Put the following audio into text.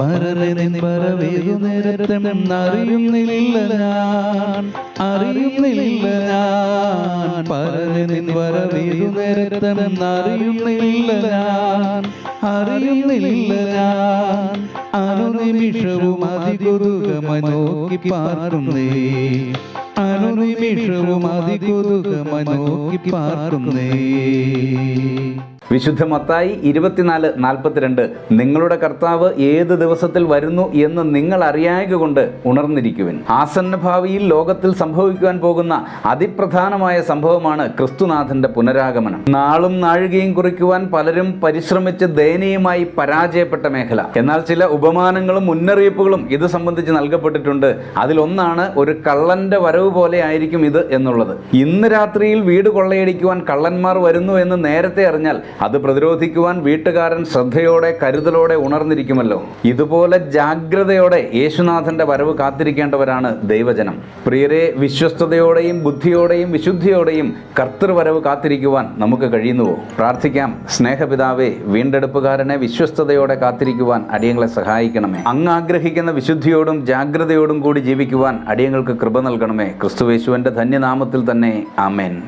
പരനിൻ വരവേതു നേരത്തും അറിയുന്നില്ല ഞാൻ. അറിയുന്നില്ല ഞാൻ. പരനിൻ വരവേതു നേരത്തും അറിയുന്നില്ല ഞാൻ. അറിയുന്നില്ല ഞാൻ. അനുനിമിഷവും അതികൊതുകമായി നോക്കി പാർക്കുന്നേ. അനുനിമിഷവും അതികൊതുകമായി നോക്കി പാർക്കുന്നേ. വിശുദ്ധ മത്തായി ഇരുപത്തിനാല് നാൽപ്പത്തിരണ്ട്. നിങ്ങളുടെ കർത്താവ് ഏത് ദിവസത്തിൽ വരുന്നു എന്ന് നിങ്ങൾ അറിയായക കൊണ്ട് ഉണർന്നിരിക്കുവിൻ. ആസന്ന ഭാവിയിൽ ലോകത്തിൽ സംഭവിക്കുവാൻ പോകുന്ന അതിപ്രധാനമായ സംഭവമാണ് ക്രിസ്തുനാഥന്റെ പുനരാഗമനം. നാളും നാഴികയും കുറിക്കുവാൻ പലരും പരിശ്രമിച്ച് ദയനീയമായി പരാജയപ്പെട്ട മേഖല. എന്നാൽ ചില ഉപമാനങ്ങളും മുന്നറിയിപ്പുകളും ഇത് സംബന്ധിച്ച് നൽകപ്പെട്ടിട്ടുണ്ട്. അതിലൊന്നാണ് ഒരു കള്ളന്റെ വരവ് പോലെ ആയിരിക്കും ഇത് എന്നുള്ളത്. ഇന്ന് രാത്രിയിൽ വീട് കൊള്ളയടിക്കുവാൻ കള്ളന്മാർ വരുന്നു എന്ന് നേരത്തെ അറിഞ്ഞാൽ അത് പ്രതിരോധിക്കുവാൻ വീട്ടുകാരൻ ശ്രദ്ധയോടെ കരുതലോടെ ഉണർന്നിരിക്കുമല്ലോ. ഇതുപോലെ ജാഗ്രതയോടെ യേശുനാഥന്റെ വരവ് കാത്തിരിക്കേണ്ടവരാണ് ദൈവജനം. പ്രിയരെ വിശ്വസ്തയോടെയും ബുദ്ധിയോടെയും വിശുദ്ധിയോടെയും കർത്തൃവരവ് കാത്തിരിക്കുവാൻ നമുക്ക് കഴിയുന്നുവോ? പ്രാർത്ഥിക്കാം. സ്നേഹപിതാവേ വീണ്ടെടുപ്പുകാരനെ വിശ്വസ്തയോടെ കാത്തിരിക്കുവാൻ അടിയങ്ങളെ സഹായിക്കണമേ. അങ്ങ് ആഗ്രഹിക്കുന്ന വിശുദ്ധിയോടും ജാഗ്രതയോടും കൂടി ജീവിക്കുവാൻ അടിയങ്ങൾക്ക് കൃപ നൽകണമേ. ക്രിസ്തുവേശുവിന്റെ ധന്യനാമത്തിൽ തന്നെ. ആമേൻ.